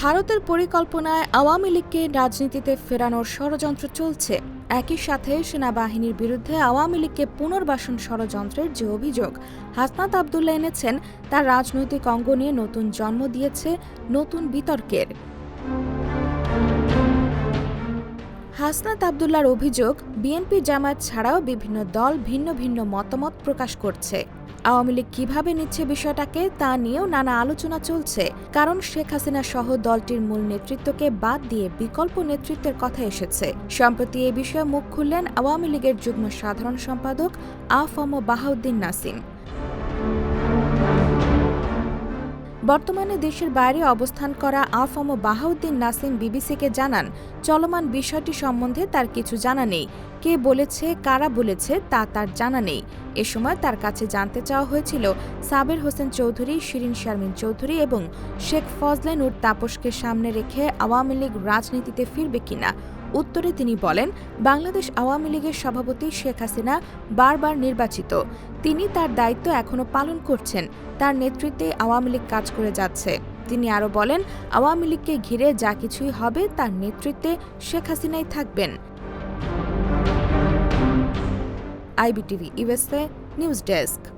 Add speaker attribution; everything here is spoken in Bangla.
Speaker 1: ভারতের পরিকল্পনায় আওয়ামী লীগকে রাজনীতিতে ফেরানোর ষড়যন্ত্র চলছে। একই সাথে সেনাবাহিনীর বিরুদ্ধে আওয়ামী লীগকে পুনর্বাসন ষড়যন্ত্রের যে অভিযোগ, হাসনাত আবদুল্লা এনেছেন, তার রাজনৈতিক অঙ্গ নিয়ে নতুন জন্ম দিয়েছে নতুন বিতর্কের। হাসনাত আবদুল্লার অভিযোগ, বিএনপি জামায়াত ছাড়াও বিভিন্ন দল ভিন্ন ভিন্ন মতামত প্রকাশ করছে। আওয়ামী লীগ কীভাবে নিচ্ছে বিষয়টাকে তা নিয়েও নানা আলোচনা চলছে। কারণ শেখ হাসিনা সহ দলটির মূল নেতৃত্বকে বাদ দিয়ে বিকল্প নেতৃত্বের কথা এসেছে। সম্প্রতি এ বিষয়ে মুখ খুললেন আওয়ামী লীগের যুগ্ম সাধারণ সম্পাদক আফম বাহাউদ্দিন নাসিম। বর্তমানে দেশের বাইরে অবস্থান করা আফম বাহাউদ্দিন নাসিম বিবিসিকে জানান, চলমান বিষয়টি সম্বন্ধে তার কিছু জানা নেই। কে বলেছে, কারা বলেছে, তা তার জানা নেই। এ সময় তার কাছে জানতে চাওয়া হয়েছিল সাবের হোসেন চৌধুরী, শিরিন শারমিন চৌধুরী এবং শেখ ফজলে নূর তাপসকে সামনে রেখে আওয়ামী লীগ রাজনীতিতে ফিরবে কিনা। উত্তরে তিনি বলেন, বাংলাদেশ আওয়ামী লীগের সভাপতি শেখ হাসিনা বারবার নির্বাচিত। তিনি তার দায়িত্ব এখনও পালন করছেন। তার নেতৃত্বে আওয়ামী লীগ কাজ করে যাচ্ছে। তিনি আরও বলেন, আওয়ামী লীগকে ঘিরে যা কিছুই হবে, তার নেতৃত্বে শেখ হাসিনাই থাকবেন। IBTV USA news desk.